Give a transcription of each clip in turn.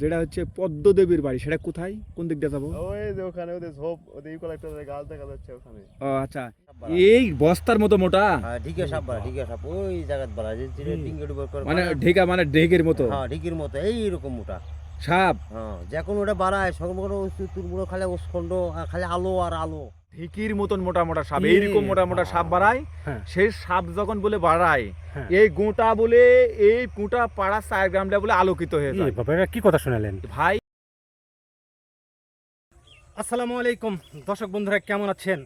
যেটা হচ্ছে পদ্মদেবীর বাড়ি। সেটা কোথায়? কোন দিক দিয়ে যাব? ওই যে ওখানে ওদের ঝোপ ওদের ইউকালাইপটাসের গাছ দেখা যাচ্ছে ওখানে। ও আচ্ছা। এই বস্তার মতো মোটা? হ্যাঁ ঢিকে সাপ বাড়া ঢিকে সাপ ওই জায়গাত বাড়া যে ডিঙ্গে ডুবে মানে। ঢেকা মানে ঢেকের মতো? হ্যাঁ ঢিকির মতো এইরকম মোটা। সাপ? হ্যাঁ যখন ওটা বাড়ায় সকল কোনো তুরমুড়ো খালি ওস্কন্ড খালি আলো আর আলো। ঢেকির মতন মোটা মোটা সাপ এইরকম মোটা মোটা সাপ বাড়ায় হ্যাঁ। সেই সাপ যখন বলে বাড়ায় হ্যাঁ। এই গোটা বলে এই গোটা পাড়া চার গ্রামটা বলে আলোকিত হয়ে যায়। কি কথা শোনালেন? ভাই। আসসালামু আলাইকুম। দর্শক বন্ধুরা কেমন আছেন?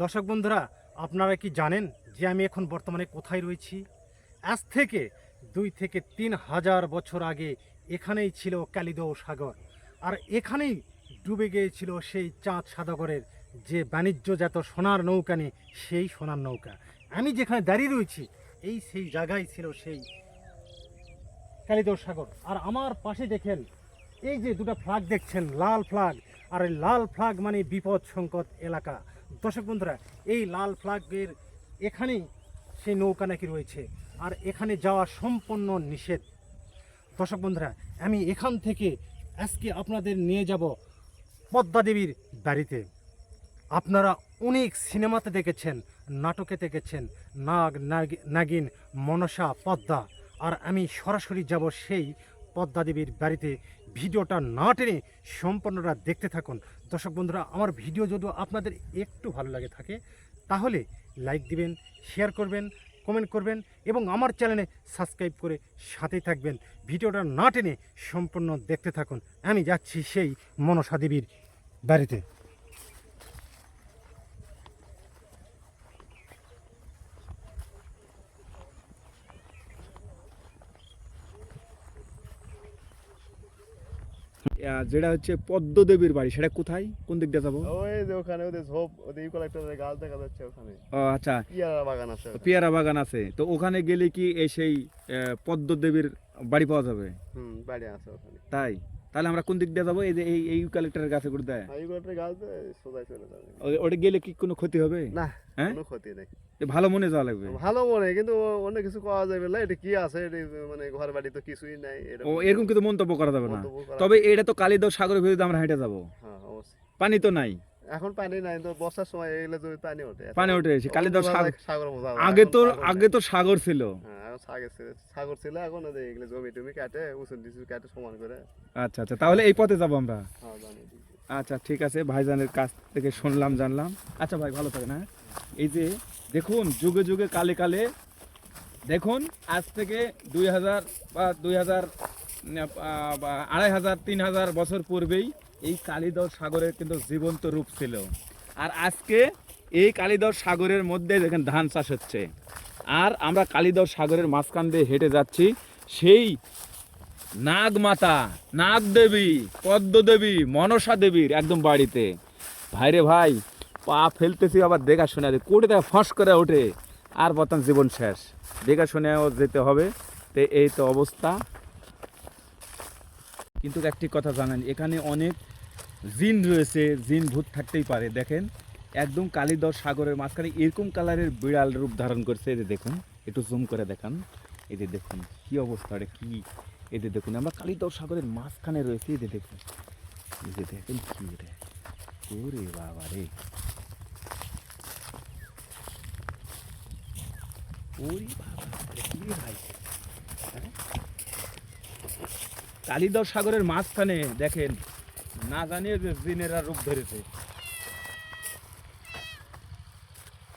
দর্শক বন্ধুরা আপনারা কি জানেন যে আমি এখন বর্তমানে কোথায় রয়েছি? আজ থেকে দুই থেকে তিন হাজার বছর আগে এখানেই ছিল কালিদৌ সাগর আর এখানেই ডুবে গিয়েছিল সেই চাঁদ সাদাগরের যে বাণিজ্যজাত সোনার নৌকা নিয়ে সেই সোনার নৌকা। আমি যেখানে দাঁড়িয়ে রয়েছি, এই সেই জায়গায় ছিল সেই কালিদহ সাগর। আর আমার পাশে দেখেন, এই যে দুটো ফ্লাগ দেখছেন, লাল ফ্লাগ আর এই লাল ফ্লাগ মানে বিপদ সংকট এলাকা। দর্শক বন্ধুরা, এই লাল ফ্লাগের এখানেই সেই নৌকা নাকি রয়েছে। আর এখানে যাওয়া সম্পূর্ণ নিষেধ। দর্শক বন্ধুরা, আমি এখান থেকে আজকে আপনাদের নিয়ে যাব পদ্মা দেবীর বাড়িতে। আপনারা অনেক সিনেমাতে দেখেছেন, নাটকে দেখেছেন, নাগ, নাগ- নাগিন, মনসা, পদ্মা। আর আমি সরাসরি যাব সেই পদ্মা দেবীর বাড়িতে। ভিডিওটা না টেনে সম্পূর্ণটা দেখতে থাকুন। দর্শক বন্ধুরা, আমার ভিডিও যদি আপনাদের একটু ভালো লাগে থাকে, তাহলে লাইক দিবেন, শেয়ার করবেন, কমেন্ট করবেন এবং আমার চ্যানেলে সাবস্ক্রাইব করে সাথেই থাকবেন। ভিডিওটা না টেনে সম্পূর্ণ দেখতে থাকুন। আমি যাচ্ছি সেই মনসা দেবীর বাড়িতে। যেটা হচ্ছে পদ্মদেবীর বাড়ি সেটা কোথায়? কোন দিক দিয়ে যাব? ওই যে ওখানে ওদের গাছ দেখা যাচ্ছে ওখানে। ও আচ্ছা। পিয়ারা বাগান আছে পেয়ারা বাগান আছে। তো ওখানে গেলে কি এই সেই পদ্মদেবীর বাড়ি পাওয়া যাবে? হুম বাড়ি আছে ওখানে। তাই? তাহলে আমরা কোন দিক দিয়ে যাব? এই যে এই এই কালেক্টরের গাছে আর ইউকালাইপটাসের গাছ দিয়ে চলে যাবে। ওটা গেলে কি কোনো ক্ষতি হবে? না হ্যাঁ? কোনো ক্ষতি নেই। ভালো মনে যাওয়া লাগবে। ভালো মনে কিন্তু অনেক কিছু করা যাবে না। এটা কি আছে? এটা মানে ঘর বাড়ি তো কিছুই নাই। ও এরকম কিন্তু মন্তব্য করা যাবে না। তবে এটা তো কালিদাস সাগরের ভিতরে আমরা হেঁটে যাব। হ্যাঁ অবশ্যই। পানি তো নাই। এখন পানি নাই তো বর্ষার সময় এগুলো জমি পানি ওঠে। পানি ওঠে এসে কালিদাস বোঝা সাগর আগে তো আগে তো সাগর ছিল। হ্যাঁ সাগর ছিল এখন এগুলো জমি টমি কাটে উঁচু নিচু কাটে সমান করে। আচ্ছা আচ্ছা তাহলে এই পথে যাব আমরা? হ্যাঁ। আচ্ছা ঠিক আছে ভাইজানের কাছ থেকে শুনলাম জানলাম। আচ্ছা ভাই ভালো থাকেন হ্যাঁ। এই যে দেখুন যুগে যুগে কালে কালে দেখুন আজ থেকে দুই হাজার বা দুই হাজার আড়াই হাজার তিন হাজার বছর পূর্বেই এই কালিদহ সাগরের কিন্তু জীবন্ত রূপ ছিল। আর আজকে এই কালিদহ সাগরের মধ্যে দেখেন ধান চাষ হচ্ছে। আর আমরা কালিদহ সাগরের মাঝখান দিয়ে হেঁটে যাচ্ছি। সেই নাগমাতা, নাগদেবী, পদ্মদেবী, মনসা দেবীর একদম বাড়িতে। ভাইরে ভাই, পা ফেলতেছি আবার দেখা শুনে কোটে দেখা ফস করে ওঠে। আর বর্তমান জীবন শেষ। দেখা শুনেও যেতে হবে। তো এই তো অবস্থা। কিন্তু একটি কথা জানেন, এখানে অনেক জিন রয়েছে, জিন ভূত থাকতেই পারে। দেখেন, একদম কালিদর সাগরের মাঝখানে এরকম কালারের বিড়াল রূপ ধারণ করছে। যে দেখুন, একটু জুম করে দেখান। যে দেখুন, কি অবস্থা রে কি? যে দেখুন, আমরা কালিদর সাগরের মাঝখানে রয়েছি। যে দেখুন যে দেখুন কি রে? ওরে বাবা রে। ওরে বাবা কি ভাই? হ্যাঁ? কালিদর সাগরের মাঝখানে, দেখেন না জানিয়ে যে জিনেরা রূপ ধরেছে।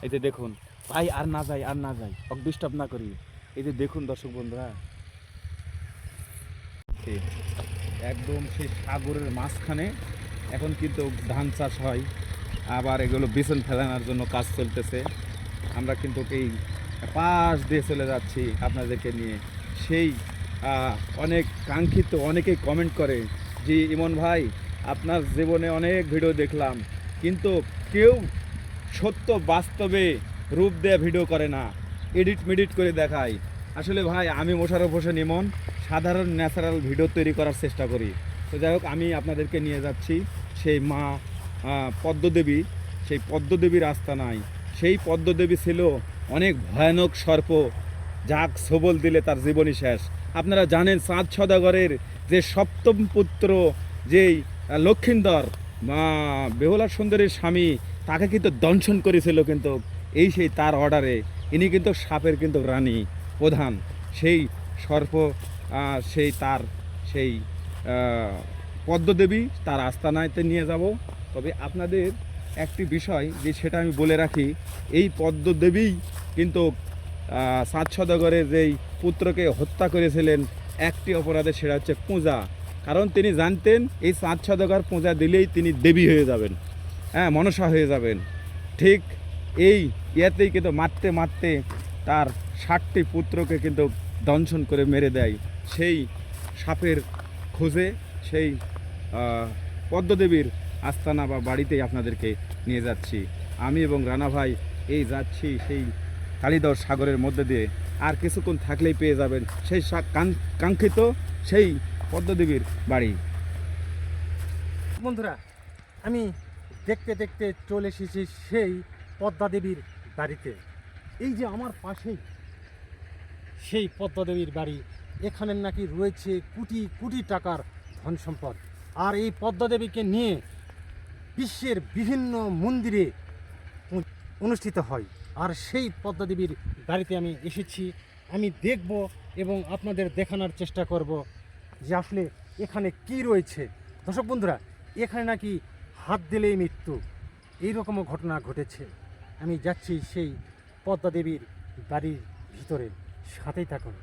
এই যে দেখুন ভাই আর না যাই, আর না যাই, অক ডিস্টার্ব না করি। এই যে দেখুন দর্শক বন্ধুরা। একদম সেই সাগরের মাঝখানে এখন কিন্তু ধান চাষ হয়। আবার এগুলো বিছন ফেলানোর জন্য কাজ চলতেছে। আমরা কিন্তু এই পাশ দিয়ে চলে যাচ্ছি আপনাদেরকে নিয়ে। সেই অনেক কাঙ্ক্ষিত, অনেকেই কমেন্ট করে যে ইমন ভাই আপনার জীবনে অনেক ভিডিও দেখলাম, কিন্তু কেউ সত্য বাস্তবে রূপ দিয়ে ভিডিও করে না, এডিট মেডিট করে দেখায়। আসলে ভাই, আমি মোশারফ হোসেন ইমন, সাধারণ ন্যাচারাল ভিডিও তৈরি করার চেষ্টা করি। তো যাই হোক, আমি আপনাদেরকে নিয়ে যাচ্ছি সেই মা পদ্মদেবী। সেই পদ্মদেবীর আস্থানায় সেই পদ্মদেবী ছিল অনেক ভয়ানক সর্প, যাক সবল দিলে তার জীবনী শেষ। আপনারা জানেন চাঁদ সদাগরের যে সপ্তম পুত্র, যেই লক্ষিন্দর মা বেহুলা সুন্দরীর স্বামী তাকে কিন্তু দংশন করেছিল কিন্তু এই সেই তার অর্ডারে ইনি কিন্তু সাপের কিন্তু রানী প্রধান। সেই সর্প সেই তার সেই পদ্মদেবী তার আস্তানায়তে নিয়ে যাব। তবে আপনাদের একটি বিষয় যে সেটা আমি বলে রাখি এই পদ্মদেবী কিন্তু আহ, সাত সদাগরের যেই পুত্রকে হত্যা করেছিলেন একটি অপরাধে সেটা হচ্ছে পূজা। কারণ তিনি জানতেন এই সাত সদাগর পূজা দিলেই তিনি দেবী হয়ে যাবেন। হ্যাঁ মনসা হয়ে যাবেন। ঠিক এই ইয়েতেই কিন্তু মারতে মারতে তার ষাটটি পুত্রকে কিন্তু দংশন করে মেরে দেয়। সেই সাপের খোঁজে, সেই পদ্মদেবীর আস্তানা বা বাড়িতেই আপনাদেরকে নিয়ে যাচ্ছি। আমি এবং রানা ভাই এই যাচ্ছি সেই কালিদর সাগরের মধ্যে দিয়ে। আর কিছুক্ষণ থাকলেই পেয়ে যাবেন। সেই কাঙ্ক্ষিত সেই পদ্মদেবীর বাড়ি। বন্ধুরা, আমি দেখতে দেখতে চলে এসেছি সেই পদ্মা দেবীর বাড়িতে। এই যে আমার পাশেই সেই পদ্মা দেবীর বাড়ি, এখানে নাকি রয়েছে কোটি কোটি টাকার ধন সম্পদ। আর এই পদ্মা দেবীকে নিয়ে বিশ্বের বিভিন্ন মন্দিরে অনুষ্ঠিত হয়। আর সেই পদ্মা দেবীর বাড়িতে আমি এসেছি। আমি দেখব এবং আপনাদের দেখানোর চেষ্টা করব। যে আসলে এখানে কি রয়েছে? দর্শক বন্ধুরা, এখানে নাকি হাত দিলেই মৃত্যু। এইরকমও ঘটনা ঘটেছে। আমি যাচ্ছি সেই পদ্মা দেবীর বাড়ির ভিতরে। সাথেই থাকুন।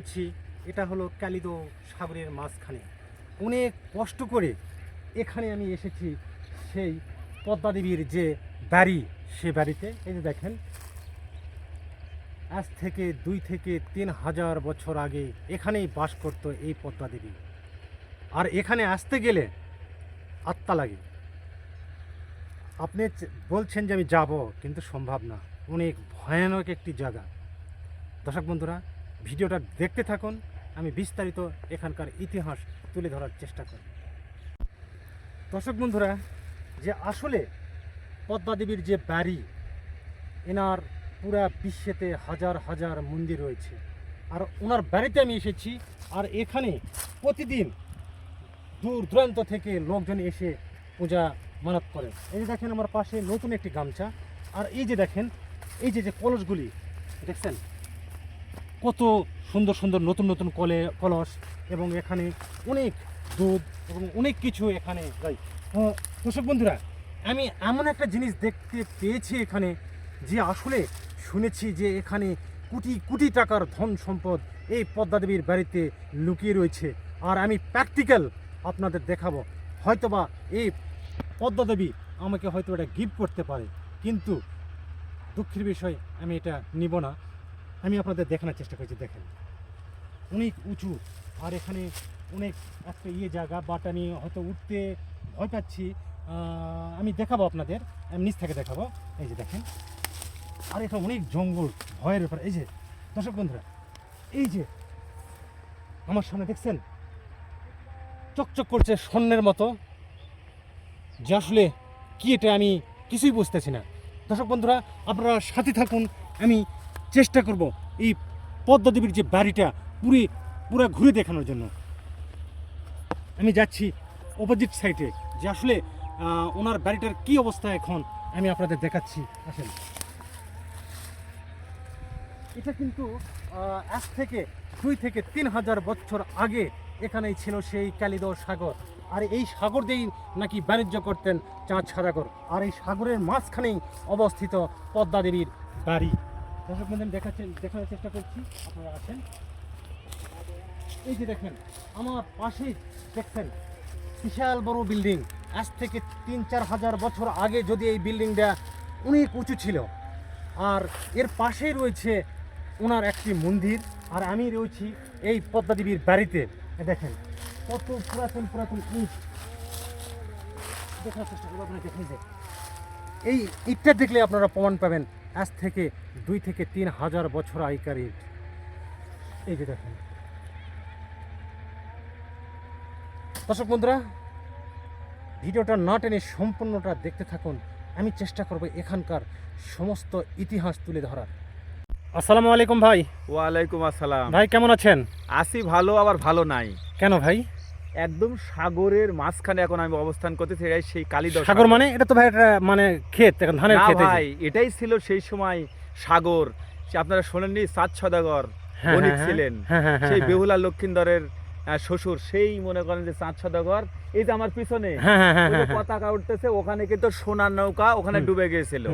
রয়েছি, এটা হলো কালিদো সাগরের মাঝখানে। অনেক কষ্ট করে এখানে আমি এসেছি সেই পদ্মা দেবীর যে বাড়ি সে বাড়িতে এই যে দেখেন, আজ থেকে দুই থেকে তিন হাজার বছর আগে এখানেই বাস করতো এই পদ্মা দেবী। আর এখানে আসতে গেলে আত্মা লাগে। আপনি বলছেন যে আমি যাব, কিন্তু সম্ভব না। অনেক ভয়ানক একটি জায়গা। দর্শক বন্ধুরা ভিডিওটা দেখতে থাকুন। আমি বিস্তারিত এখানকার ইতিহাস তুলে ধরার চেষ্টা করি দর্শক বন্ধুরা, যে আসলে পদ্মা দেবীর যে বাড়ি, এনার পুরা বিশ্বেতে হাজার হাজার মন্দির রয়েছে। আর ওনার বাড়িতে আমি এসেছি, আর এখানে প্রতিদিন দূর দূরান্ত থেকে লোকজন এসে পূজা মানত করেন। এই যে দেখেন আমার পাশে নতুন একটি গামছা, আর এই যে দেখেন, এই যে যে কলসগুলি, দেখছেন? কত সুন্দর সুন্দর নতুন নতুন কলে, কলস এবং এখানে অনেক দুধ এবং অনেক কিছু এখানে যাই। দর্শক বন্ধুরা, আমি এমন একটা জিনিস দেখতে পেয়েছি এখানে যে আসলে শুনেছি যে এখানে কোটি কোটি টাকার ধন সম্পদ এই পদ্মা দেবীর বাড়িতে লুকিয়ে রয়েছে। আর আমি প্র্যাকটিক্যাল আপনাদের দেখাবো। হয়তোবা এই পদ্মা দেবী আমাকে হয়তো এটা গিফট করতে পারে, কিন্তু দুঃখের বিষয় আমি এটা নিব না। আমি আপনাদের দেখানোর চেষ্টা করছি, দেখেন। অনেক উঁচু, আর এখানে অনেক একটা ইয়ে জায়গা, বাট আমি হয়তো উঠতে ভয় পাচ্ছি। আমি দেখাবো আপনাদের, আমি নিচ থেকে দেখাবো। এই যে দেখেন। আর এটা অনেক জঙ্গল, ভয়ের ব্যাপার। এই যে, দর্শক বন্ধুরা, এই যে, আমার সামনে দেখছেন? চকচক করছে স্বর্ণের মতো। যে আসলে কি এটা আমি কিছুই বুঝতেছি না। দর্শক বন্ধুরা, আপনারা সাথে থাকুন, আমি চেষ্টা করব এই পদ্মা দেবীর যে বাড়িটা পুরি, পুরো ঘুরে দেখানোর জন্য। আমি যাচ্ছি অপোজিট সাইডে যে আসলে ওনার বাড়িটার কি অবস্থা এখন, আমি আপনাদের দেখাচ্ছি। আসেন। এটা কিন্তু আজ থেকে দুই থেকে তিন হাজার বছর আগে এখানেই ছিল সেই কালিদহ সাগর। আর এই সাগর দিয়েই নাকি বাণিজ্য করতেন চাঁদ সাগর আর এই সাগরের মাঝখানেই অবস্থিত পদ্মা দেবীর বাড়ি। দর্শক বন্ধু দেখাচ্ছেন দেখানোর চেষ্টা করছি। আপনারা আছেন। এই যে দেখেন, আমার পাশেই দেখছেন, বিশাল বড় বিল্ডিং। আজ থেকে তিন, চার হাজার বছর আগে যদি এই বিল্ডিংটা অনেক উঁচু ছিল। আর এর পাশেই রয়েছে ওনার একটি মন্দির, আর আমি রয়েছি এই পদ্মা দেবীর বাড়িতে। দেখেন, কত পুরাতন পুরাতন ইট। দেখার চেষ্টা করব আপনারা দেখে যায় এই ইটটা দেখলে আপনারা প্রমাণ পাবেন। আজ থেকে দুই থেকে তিন হাজার বছর আগেকার ইট। এই যে দেখেন। দর্শক বন্ধুরা ভিডিওটা না টেনে সম্পূর্ণটা দেখতে থাকুন। আমি চেষ্টা করব এখানকার সমস্ত ইতিহাস তুলে ধরার। আসসালামু আলাইকুম ভাই। ওয়ালাইকুম আসসালাম। ভাই কেমন আছেন? আসি ভালো আবার ভালো নাই। কেন ভাই? একদম সাগরের মাঝখানে এখন আমি অবস্থান করতেছি এটাই সেই কালিদহ সাগর মানে? এটা তো ভাই একটা মানে ক্ষেত এখন ধানের ক্ষেত ভাই এটাই ছিল সেই সময় সাগর। আপনারা শোনেননি সাত সদাগর হ্যাঁ, বণিক হ্যাঁ, ছিলেন। হ্যাঁ, হ্যাঁ, সেই। বেহুলা লক্ষিন্দরের শ্বশুর সেই মনে করেন যে চাঁদ সদাগর। এই যে আমার পিছনে। পতাকা উঠতেছে ওখানে কিন্তু সোনার নৌকা ওখানে ডুবে গিয়েছিল।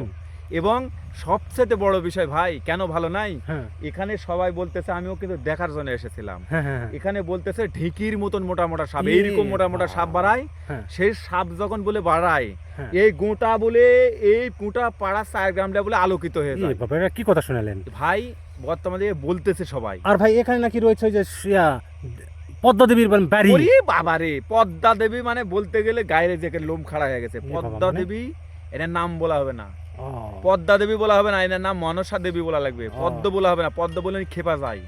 এবং সবচেয়ে বড় বিষয় ভাই কেন ভালো নাই? হ্যাঁ, এখানে সবাই বলতেছে আমিও কিন্তু দেখার জন্য এসেছিলাম। হ্যাঁ, হ্যাঁ। এখানে বলতেছে ঢিকির মতন মোটা মোটা সাপ এইরকম মোটা মোটা সাপ বাড়ায়। সেই সাপ যখন বলে বাড়ায়। এই গোটা বলে এই গোটা পাড়া চার গ্রামটা বলে আলোকিত হয়ে যায়। কি কথা শোনালেন? ভাই বর্তমানে বলতেছে সবাই। আর ভাই এখানে নাকি রয়েছে যে পদ্মা দেবীর মানে বাড়ি ওরে বাবারে পদ্মা দেবী মানে বলতে গেলে গায়ের যে লোম খাড়া হয়ে গেছে। পদ্মা মানে? দেবী এটার নাম বলা হবে না। পদ্মা দেবী বলা হবে না এনার নাম মনসা দেবী বলা লাগবে। পদ্ম বলা হবে না পদ্ম বলে খেপা যায়।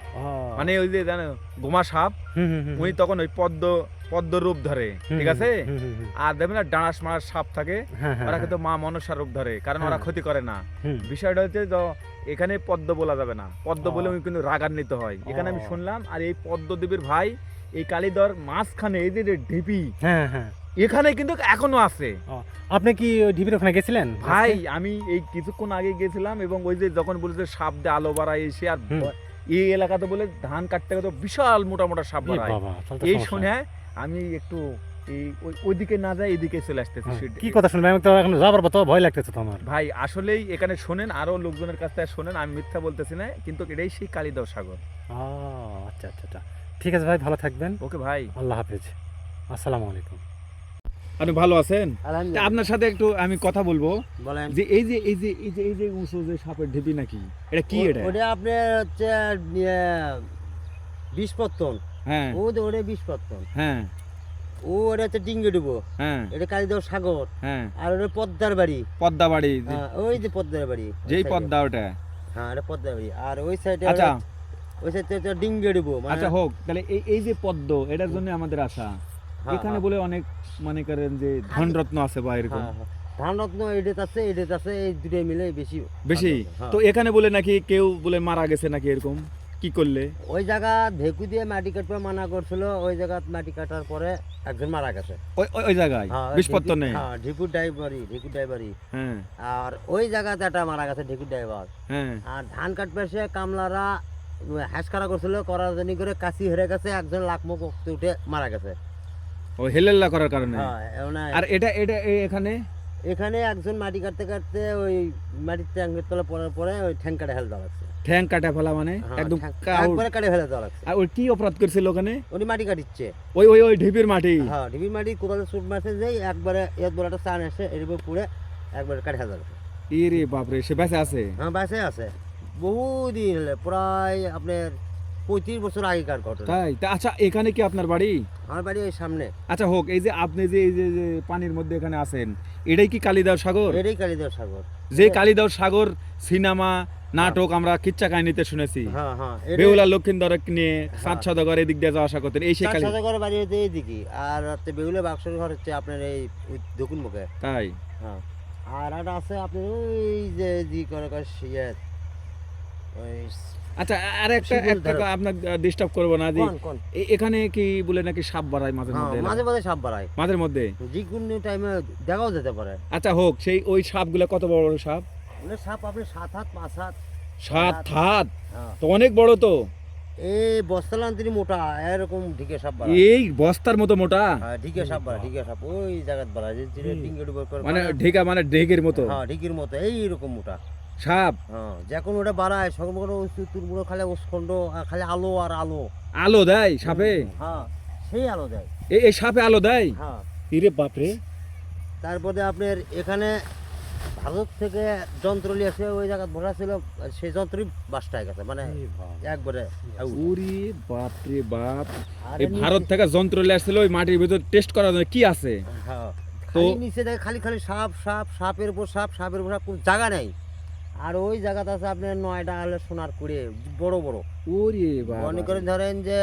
মানে ওই যে জানো গোমা সাপ উনি তখন ওই পদ্ম পদ্ম রূপ ধরে ঠিক আছে। আর দেখবেন না সাপ থাকে হ্যাঁ, হ্যাঁ, ওরা হ্যাঁ। কিন্তু মা মনসা রূপ ধরে কারণ ওরা হ্যাঁ। ক্ষতি করে না। বিষয়টা হচ্ছে এখানে পদ্ম বলা যাবে না। পদ্ম বলে উনি কিন্তু রাগান্বিত হয়। এখানে আমি শুনলাম আর এই পদ্ম দেবীর ভাই এই কালীদর মাঝখানে এই যে যে ঢিপি হ্যাঁ হ্যাঁ। এখানে কিন্তু এখনও আছে। আপনি কি ঢিবির ওখানে গেছিলেন? ভাই আমি এই কিছুক্ষণ আগে গেছিলাম এবং ওই যে যখন বলেছে সাপ দিয়ে আলো বাড়ায় এসে আর এই এলাকাতে বলে ধান কাটতে গেলে বিশাল মোটা মোটা সাপ বাড়ায়। এই শুনে আমি একটু এই ওইদিকে না যাই এদিকে চলে আসতেছি কি কথা শুনবেন আমি তো এখন যাবার তো ভয় লাগতেছে তো আমার ভাই আসলেই এখানে শোনেন আরও লোকজনের কাছ থেকে শোনেন আমি মিথ্যা বলতেছি না কিন্তু এটাই সেই কালিদাও সাগর। আচ্ছা আচ্ছা আচ্ছা। ঠিক আছে ভাই ভালো থাকবেন। ওকে ভাই। আল্লাহ হাফেজ। আসসালামু আলাইকুম। আপনি ভালো আছেন? আপনার সাথে একটু আমি কথা বলব। যে এই যে এই যে এই যে এই যে উঁচু যে সাপের ঢিপি নাকি এটা কি এটা? ওটা আপনার হচ্ছে ইয়ে, বিষ পত্তন। হ্যাঁ। ও ওটা বিষ পত্তন। হ্যাঁ। ও ওটা হচ্ছে ডিঙ্গে ডুবো। হ্যাঁ। এটা সাগর। হ্যাঁ। আর ওটা পদ্মার বাড়ি। পদ্মা বাড়ি হ্যাঁ, ওই যে পদ্মার বাড়ি। যেই পদ্মা ওটা। হ্যাঁ এটা পদ্মার বাড়ি। আর ওই সাইডে আচ্ছা। ওই সাইডে ডিঙ্গে ডুবো। মানে আচ্ছা হোক। তাহলে এই এই যে পদ্ম এটার জন্য আমাদের আশা। এখানে হ্যাঁ। বলে অনেক মনে করেন যে ধনরত্ন আছে বা এরকম। হ্যাঁ, হ্যাঁ। ধানরত্ন এডেত আছে এডেত আছে এই দুটোই মিলে বেশি বেশি? হ্যাঁ। তো এখানে বলে নাকি কেউ বলে মারা গেছে নাকি এরকম? কি করলে? ওই জায়গা ভেকু দিয়ে মাটি কাটবে মানা করছিল ওই জায়গা মাটি কাটার পরে একজন মারা গেছে। ওই জায়গায়? হ্যাঁ, নেই? হ্যাঁ ড্রাইভারি ড্রাইভারি হ্যাঁ। আর ওই জায়গাতে একটা মারা গেছে ঢিকুর ড্রাইভার। হ্যাঁ। আর ধান কাটবে সে কামলারা হ্যাস করা করছিল করার জন্য করে কাশি হেরে গেছে একজন লাখ মুখ উঠে মারা গেছে। ও হেলেল্লা করার কারণে? হ্যাঁ আর এটা এটা এখানে? এখানে একজন মাটি কাটতে কাটতে ওই মাটির ট্যাঙ্কের তলা পড়ার পরে ওই ঠ্যাং কাটে ফেলে দেওয়া লাগছে। ঠ্যাং কাটা ফেলা মানে? হ্যাঁ, একদম একবারে কাটে ফেলে দেওয়া লাগছে। আর ওই কি অপরাধ করছিল ওখানে? উনি মাটি কাটিচ্ছে। ওই ওই ওই ঢিপির মাটি? হ্যাঁ ঢিবির মাটি কোদালে সুট মারছে যে একবারে এত বড় একটা চান এসে এর উপর পুড়ে একবারে কাটে ফেলে দেওয়া ইরে বাপরে সে বেঁচে আছে? হ্যাঁ বাসে আছে। বহুদিন হলে প্রায় আপনার পঁয়ত্রিশ বছর আগেকার ঘটনা। তাই? তা আচ্ছা এখানে কি আপনার বাড়ি? আমার বাড়ি ওই সামনে। আচ্ছা হোক এই যে আপনি যে এই যে যে পানির মধ্যে এখানে আছেন এটাই কি কালিদাস সাগর? এটাই কালীদেব সাগর। যে কালিদাস সাগর সিনেমা নাটক আমরা কিচ্ছা কাহিনীতে শুনেছি। হ্যাঁ হ্যাঁ বেহুলা লক্ষিন্দর নিয়ে। সাত সদাগর এদিক দিয়ে যাওয়া আসা করতেন। এই সে চার কালী বাড়ি হচ্ছে এইদিকে। আর হচ্ছে বেহুলে বাক্সর ঘর হচ্ছে আপনার এই দক্ষিণ মুখে। তাই? হ্যাঁ। আর একটা আছে আপনার ওই যে জি করে করে ওই আচ্ছা আর একটা একটা আপনার ডিস্টার্ব করব না যে এখানে কি বলে নাকি সাপ বাড়ায় মাঝে হ্যাঁ মধ্যে? মাঝে মাঝে সাপ বাড়ায়। মাঝের মধ্যে? যে কোনো টাইমে দেখাও যেতে পারে। আচ্ছা হোক সেই ওই সাপগুলো কত বড় বড় সাপ? মানে সাপ আপনি সাত হাত পাঁচ হাত। সাত। হাত। হ্যাঁ। তো অনেক বড় তো। এই বস্তালান্তিনি মোটা এরকম ঢিকে সাপ বাড়ায়। এই বস্তার মতো মোটা? হ্যাঁ ঢিকে সাপ বাড়ায় ঢিকে সাপ। ওই জায়গায় বাড়ায় যে মানে। ঢেকা মানে ঢেকের মতো? হ্যাঁ ঢিকির মতো এইরকম মোটা। সাপ। হ্যাঁ যখন ওটা বাড়ায় করে ওই তুরগুলো খালি খালি আলো আর আলো। আলো দেয় সাপে? হ্যাঁ সেই আলো দেয়। এই এই সাপে আলো দেয়? হ্যাঁ। ইরে বাপরে। তারপরে আপনার এখানে ভারত থেকে যন্ত্র নিয়ে এসে ওই জায়গা ভরা ছিল সেই যন্ত্রই বাসটা গেছে মানে একবারে। ওরে বাপরে বাপ। এই ভারত থেকে যন্ত্র নিয়ে আসছিল ওই মাটির ভিতর টেস্ট করার জন্য কি আছে? হ্যাঁ তো- খালি নিচে দেখে খালি খালি সাপ সাপ সাপের উপর সাপ সাপের উপর সাপ কোনো জায়গা নেই। আর ওই জায়গাতে আছে আপনার নয়টা হলে সোনার কুড়ে বড় বড়। ওরে মনে করেন ধরেন যে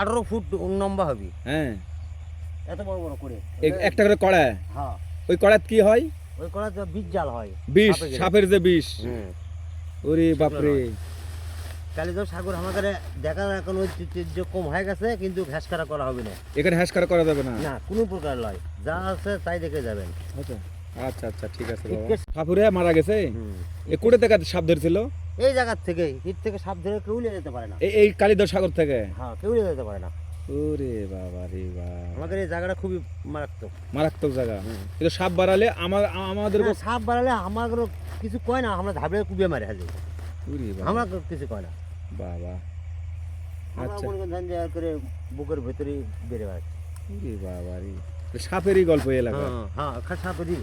আঠারো ফুট লম্বা হবে। হ্যাঁ। এত বড় বড় করে একটা করে কড়া হ্যাঁ। ওই কড়াত কি হয়? ওই করা তো বীজ জাল হয়। বিষ সাপের যে বিষ। ওরে বাপরে। তো সাগর আমাদের দেখা এখন ঐতিহ্য কম হয়ে গেছে কিন্তু কাটা করা হবে না। এখানে হ্যাস করা করা যাবে না? না কোনো প্রকার নয় যা আছে তাই দেখে যাবেন। আচ্ছা। আচ্ছা আচ্ছা ঠিক আছে বাবা। সাপুরে মারা গেছে? এ কোটে থেকে সাপ ধরছিল? এই জায়গার থেকে হিট থেকে সাপ ধরে কেউ নিয়ে যেতে পারে না। এই এই কালিদর সাগর থেকে? হ্যাঁ কেউ নিয়ে যেতে পারে না। ওরে বাবা রে বাবা। আমাদের এই জায়গাটা খুবই মারাত্মক। মারাত্মক জায়গা। কিন্তু সাপ বাড়ালে আমার আমাদের সাপ বাড়ালে আমাদেরও কিছু কয় না আমরা ধাবড়ে কুবিয়ে মারে হাজি ওরে বাবা। আমরা কিছু কয় না। বাবা। আচ্ছা। করে বুকের ভেতরে বেড়ে বেড়াচ্ছে। ওরে বাবা রে। সাপেরই গল্প এলাকা। হ্যাঁ হ্যাঁ সাপেরই।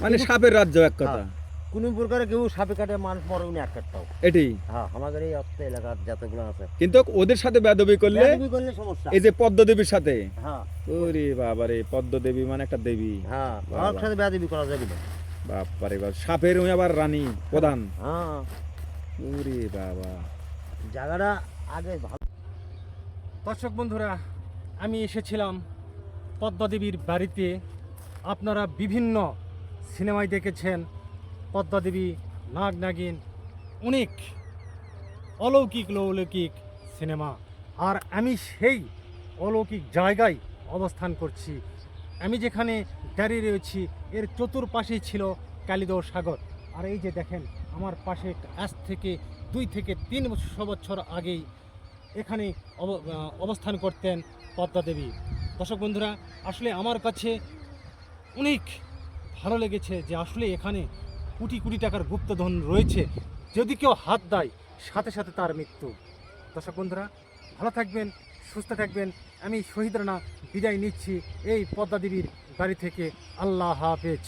মানে সাপের রাজ্য এক কথা। হ্যাঁ। কোনো প্রকারে কেউ সাপে কাটে মানুষ মরে উনি এক কাটতাও এটি হ্যাঁ আমাদের এই অর্থ এলাকার যতগুলো আছে। কিন্তু ওদের সাথে বেদবি করলে বেয়াদবি করলে সমস্যা। এই যে পদ্মদেবীর সাথে। হ্যাঁ। ওরে বাবা রে পদ্মদেবী মানে একটা দেবী। হ্যাঁ। ওর সাথে বেয়াদবি করা যাবে না। বাপারে বাপ সাপের ওই আবার রানী প্রধান। হ্যাঁ। ওরে বাবা। জায়গাটা আগে ভালো। দর্শক বন্ধুরা আমি এসেছিলাম পদ্মাদেবীর বাড়িতে আপনারা বিভিন্ন সিনেমায় দেখেছেন। পদ্মাদেবী, নাগ নাগিন, অনেক অলৌকিক, লৌলৌকিক সিনেমা। আর আমি সেই অলৌকিক জায়গায় অবস্থান করছি। আমি যেখানে দাঁড়িয়ে রয়েছি, এর চতুর্পাশেই ছিল কালিদহ সাগর। আর এই যে দেখেন, আমার পাশে আজ থেকে দুই থেকে তিন বছর বছর আগেই এখানে অব- অবস্থান করতেন পদ্মা দেবী দর্শক বন্ধুরা, আসলে আমার কাছে অনেক ভালো লেগেছে যে আসলে এখানে কোটি কোটি টাকার গুপ্তধন রয়েছে। যদি কেউ হাত দেয়, সাথে সাথে তার মৃত্যু। দর্শক বন্ধুরা, ভালো থাকবেন, সুস্থ থাকবেন। আমি শহীদ রানা বিদায় নিচ্ছি এই পদ্মাদেবীর বাড়ি থেকে। আল্লাহ হাফেজ।